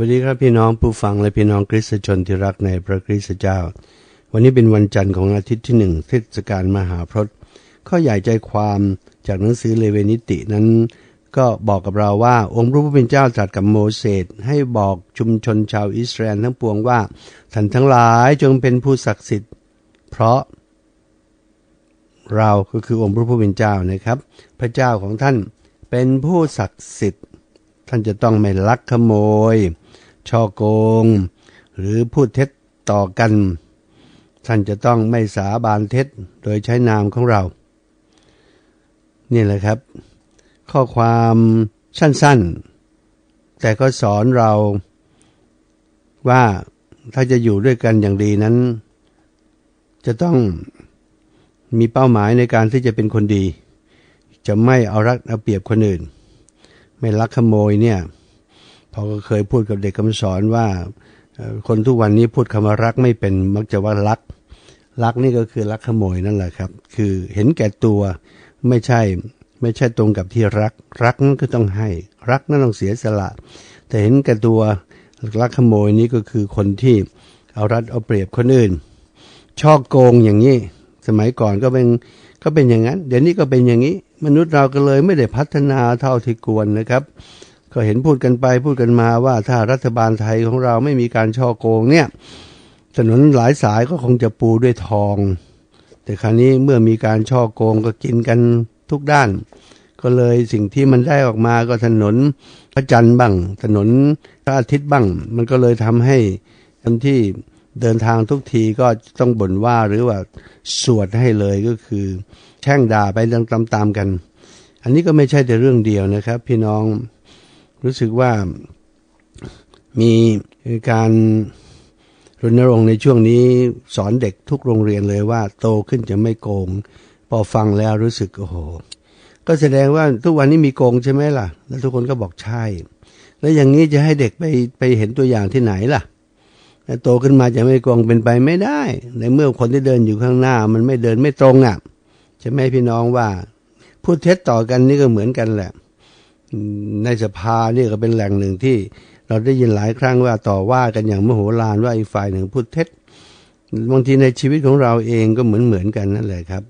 วัสดีครับพี่น้องผู้ฟังและพี่น้องคริสตชนที่รักในพระคริสตเจ้า วันนี้เป็นวันจันทร์ของอาทิตย์ที่หนึ่งเทศกาลมหาพรตข้อใหญ่ใจความจากหนังสือเลเวนิตินั้น ก็บอกกับเราว่าองค์พระผู้เป็นเจ้าตรัสกับโมเสสให้บอกชุมชนชาวอิสราเอลทั้งปวงว่าท่านทั้งหลายจงเป็นผู้ศักดิ์สิทธิ์ เพราะ เราก็คือองค์พระผู้เป็นเจ้านะครับ พระเจ้าของท่านเป็นผู้ศักดิ์สิทธิ์ ท่านจะต้องไม่ลักขโมย ช่อโกง หรือพูดเท็จต่อกัน ท่านจะต้องไม่สาบานเท็จโดยใช้นามของเรา นี่แหละครับ ข้อความสั้นๆ แต่ก็สอนเราว่าถ้าจะอยู่ด้วยกันอย่างดีนั้น จะต้องมีเป้าหมายในการที่จะเป็นคนดี จะไม่เอารักเอาเปรียบคนอื่น ไม่ลักขโมยเนี่ย พอก็เคยพูดกับเด็กคำสอนว่าคนทุกวันนี้พูดคำว่ารักไม่เป็นมักจะว่ารัก รักนี่ก็คือรักขโมยนั่นแหละครับ คือเห็นแก่ตัวไม่ใช่ไม่ใช่ตรงกับที่รัก รักนั้นก็ต้องให้ รักนั้นต้องเสียสละ แต่เห็นแก่ตัวรักขโมยนี้ก็คือคนที่เอารัดเอาเปรียบคนอื่นช่อโกงอย่างนี้ สมัยก่อนก็เป็นก็เป็นอย่างนั้น เดี๋ยวนี้ก็เป็นอย่างนี้ มนุษย์เราก็เลยไม่ได้พัฒนาเท่าที่ควรนะครับ ก็เห็นพูดกันไปพูดกันมาว่าถ้ารัฐบาลไทยของเราไม่มีการช่อโกงเนี่ยถนนหลายสายก็คงจะปูด้วยทอง แต่คราวนี้เมื่อมีการช่อโกงก็กินกันทุกด้าน ก็เลยสิ่งที่มันได้ออกมาก็ถนนพระจันทร์บ้าง ถนนพระอาทิตย์บ้าง มันก็เลยทำให้คนที่เดินทางทุกทีก็ต้องบ่นว่าหรือว่าสวดให้เลยก็คือ แช่งด่าไปตามๆกัน อันนี้ก็ไม่ใช่แต่เรื่องเดียวนะครับ พี่น้อง รู้สึกว่ามีการรณรงค์ในช่วงนี้สอนเด็กทุกโรงเรียนเลยว่าโตขึ้นจะไม่โกง พอฟังแล้วรู้สึกโอ้โห ก็แสดงว่าทุกวันนี้มีโกงใช่ไหมล่ะ แล้วทุกคนก็บอกใช่ แล้วอย่างนี้จะให้เด็กไปไปเห็นตัวอย่างที่ไหนล่ะโตขึ้นมาจะไม่โกงเป็นไปไม่ได้ ในเมื่อคนที่เดินอยู่ข้างหน้า มันไม่เดินไม่ตรงอะใช่ไหมพี่น้องว่าพูดเท็จต่อกันนี่ก็เหมือนกันแหละ ในสภานี่ก็เป็นแหล่งหนึ่งที่เราได้ยินหลายครั้งว่าต่อว่ากันอย่างมโหฬารว่าอีกฝ่ายหนึ่งพูดเท็จบางทีในชีวิตของเราเองก็เหมือนเหมือนกันนั่นแหละครับ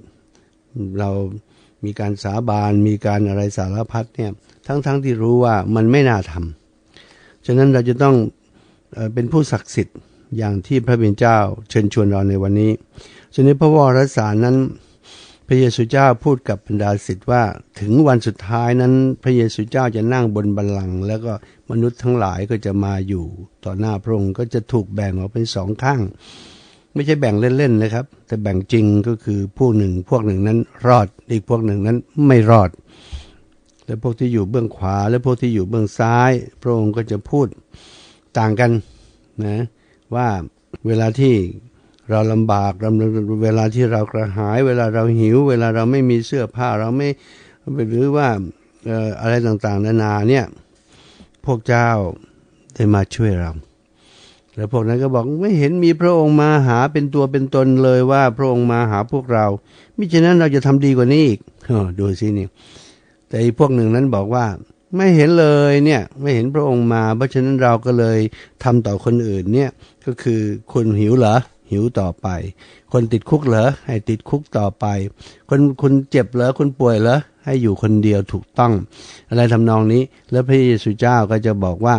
เรามีการสาบานมีการอะไรสารพัดเนี่ยทั้งๆทที่รู้ว่ามันไม่น่าทำฉะนั้นเราจะต้องเป็นผู้ศักดิ์สิทธิ์อย่างที่พระบิดาเจ้าเชิญชวนเราในวันนี้ฉะนั้นพระวรสารนั้น พระเยซูเจ้าพูดกับบรรดาศิษย์ว่า ถึงวันสุดท้ายนั้น พระเยซูเจ้าจะนั่งบนบัลลังก์แล้วก็มนุษย์ทั้งหลายก็จะมาอยู่ ต่อหน้าพระองค์ก็จะถูกแบ่งออกเป็นสองข้าง ไม่ใช่แบ่งเล่นๆนะครับ แต่แบ่งจริงก็คือพวกหนึ่ง พวกหนึ่งนั้นรอดอีกพวกหนึ่งนั้นไม่รอด และพวกที่อยู่เบื้องขวา และพวกที่อยู่เบื้องซ้าย พระองค์ก็จะพูดต่างกันนะว่าเวลาที่ เราลำบากเวลาที่เรากระหาย เวลาเราหิว เวลาเราไม่มีเสื้อผ้าเราไม่หรือว่าอะไรต่างๆ นานาเนี่ยพวกเจ้าได้มาช่วยเรา แล้วพวกนั้นก็บอกไม่เห็นมีพระองค์มาหาเป็นตัวเป็นตนเลยว่าพระองค์มาหาพวกเรามิฉะนั้นเราจะทำดีกว่านี้อีกดูสินี่แต่อีพวกหนึ่งนั้นบอกว่าไม่เห็นเลยเนี่ยไม่เห็นพระองค์มา เพราะฉะนั้นเราก็เลยทำต่อคนอื่นเนี่ยก็คือคนหิวเหรอ หิวต่อไป คนติดคุกเหรอให้ติดคุกต่อไป คนคุณเจ็บเหรอคุณป่วยเหรอให้อยู่คนเดียวถูกต้อง อะไรทำนองนี้ แล้วพระเยซูเจ้าก็จะบอกว่า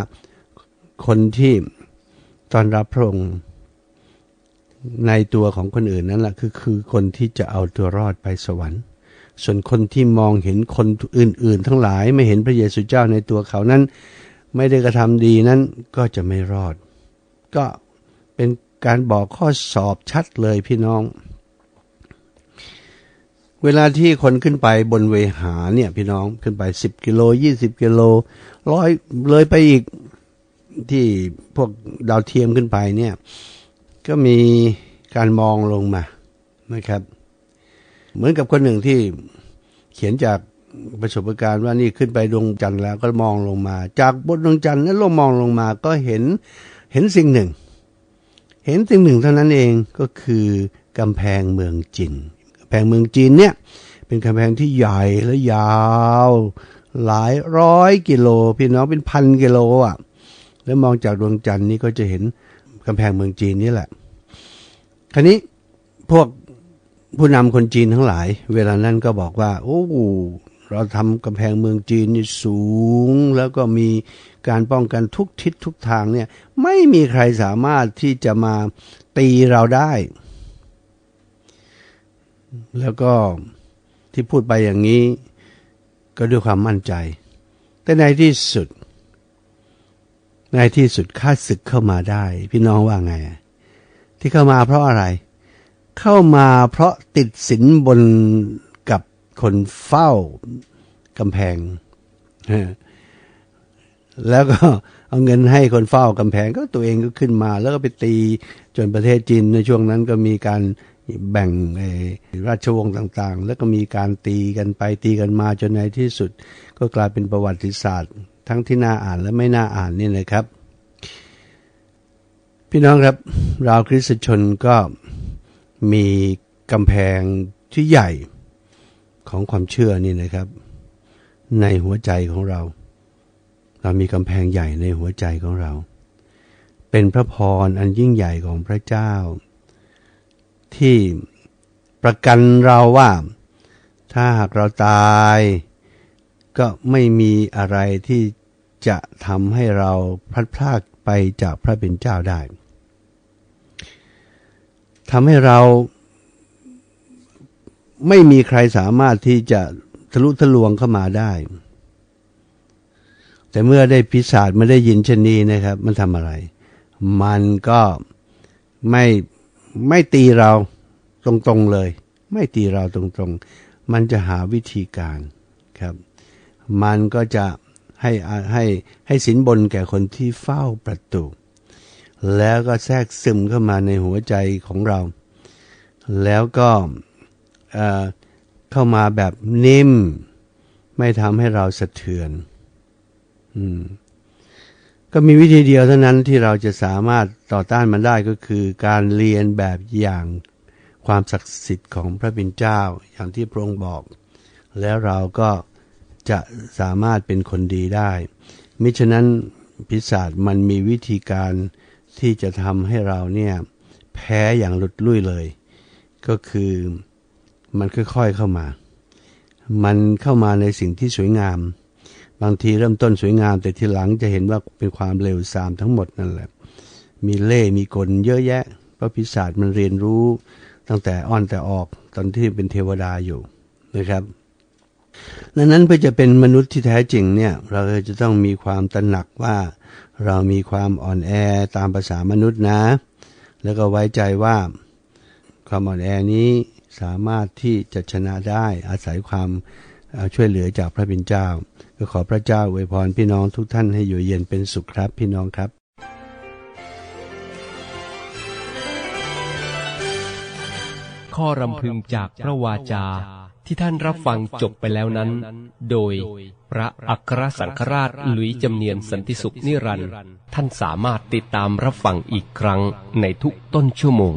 คนที่ตอนรับพระองค์ในตัวของคนอื่นนั่นแหละคือคือคนที่จะเอาตัวรอดไปสวรรค์ ส่วนคนที่มองเห็นคนอื่น ๆ ทั้งหลายไม่เห็นพระเยซูเจ้าในตัวเขานั้น ไม่ได้กระทำดีนั้นก็จะไม่รอด ก็เป็น การบอกข้อสอบชัดเลยพี่น้อง เวลาที่คนขึ้นไปบนเวหาเนี่ยพี่น้องขึ้นไปสิบกิโลยี่สิบกิโลร้อยเลยไปอีกที่พวกดาวเทียมขึ้นไปเนี่ย ก็มีการมองลงมานะครับ เหมือนกับคนหนึ่งที่เขียนจากประสบการณ์ว่านี่ขึ้นไปดวงจันทร์แล้วก็มองลงมา จากบนดวงจันทร์นั้นลงมองลงมาก็เห็นเห็นสิ่งหนึ่ง เห็นสิ่งหนึ่งเท่านั้นเองก็คือกำแพงเมืองจีนกำแพงเมืองจีนเนี่ยเป็นกำแพงที่ใหญ่และยาว หลายร้อยกิโลพี่น้องเป็นพันกิโลอะ แล้วมองจากดวงจันทร์นี่ก็จะเห็นกำแพงเมืองจีนนี่แหละ คราวนี้พวกผู้นำคนจีนทั้งหลาย เวลานั้นก็บอกว่า โอ้ เราทำกำแพงเมืองจีนนี่สูง แล้วก็มีการป้องกันทุกทิศทุกทางเนี่ยไม่มีใครสามารถที่จะมาตีเราได้ แล้วก็ที่พูดไปอย่างนี้ ก็ด้วยความมั่นใจ แต่ในที่สุด ในที่สุดข้าศึกเข้ามาได้ พี่น้องว่าไง ที่เข้ามาเพราะอะไร เข้ามาเพราะติดสินบน คนเฝ้ากำแพง แล้วก็เอาเงินให้คนเฝ้ากำแพงก็ตัวเองก็ขึ้นมา แล้วก็ไปตีจนประเทศจีนในช่วงนั้นก็มีการแบ่งราชวงศ์ต่างๆ แล้วก็มีการตีกันไปตีกันมาจนในที่สุด ก็กลายเป็นประวัติศาสตร์ ทั้งที่น่าอ่านและไม่น่าอ่านนี่นะครับ พี่น้องครับเราคริสตชนก็มีกำแพงที่ใหญ่ ของความเชื่อนี่นะครับ ในหัวใจของเรา เรามีกำแพงใหญ่ในหัวใจของเรา เป็นพระพรอันยิ่งใหญ่ของพระเจ้า ที่ประกันเราว่า ถ้าหากเราตาย ก็ไม่มีอะไรที่จะทำให้เราพลัดพรากไปจากพระเป็นเจ้าได้ทำให้เรา ไม่มีใครสามารถที่จะทะลุทะลวงเข้ามาได้ แต่เมื่อได้พิศาจไม่ได้ยินเช่นนี้นะครับ มันทำอะไร มันก็ไม่ไม่ตีเราตรงๆเลย ไม่ตีเราตรงๆ มันจะหาวิธีการครับ มันก็จะให้ให้ให้สินบนแก่คนที่เฝ้าประตู แล้วก็แทรกซึมเข้ามาในหัวใจของเรา แล้วก็ เข้ามาแบบนิ่ม ไม่ทำให้เราสะเทือนอก็มีวิธีเดียวเท่านั้นที่เราจะสามารถต่อต้านมันได้ก็คือการเรียนแบบอย่างความศักดิ์สิทธิ์ของพระบิดเจ้าอย่างที่พระองค์บอก แล้วเราก็จะสามารถเป็นคนดีได้ มิฉะนั้นพิศาจมันมีวิธีการที่จะทำให้เราเนี่ยแพ้อย่างหลุดลุ่ยเลย ก็คือ มันค่อยๆเข้ามา มันเข้ามาในสิ่งที่สวยงาม บางทีเริ่มต้นสวยงาม แต่ทีหลังจะเห็นว่าเป็นความเลวทรามทั้งหมดนั่นแหละ มีเล่มีกลเยอะแยะ พระพิศาจมันเรียนรู้ตั้งแต่อ่อนแต่ออกตอนที่เป็นเทวดาอยู่นะครับดังนั้นเพื่อจะเป็นมนุษย์ที่แท้จริงเนี่ย เราจะต้องมีความตระหนักว่า เรามีความอ่อนแอตามภาษามนุษย์นะ แล้วก็ไว้ใจว่า ความอ่อนแอนี้ สามารถที่จะชนะได้อาศัยความช่วยเหลือจากพระบิดเจ้า ก็ขอพระเจ้าอวยพรพี่น้องทุกท่านให้อยู่เย็นเป็นสุขครับพี่น้องครับข้อรำพึงจากพระวาจาที่ท่านรับฟังจบไปแล้วนั้น โดยพระอัครสังฆราชหลุยจำเนียนสันติสุขนิรันดร์ท่านสามารถติดตามรับฟังอีกครั้งในทุกต้นชั่วโมง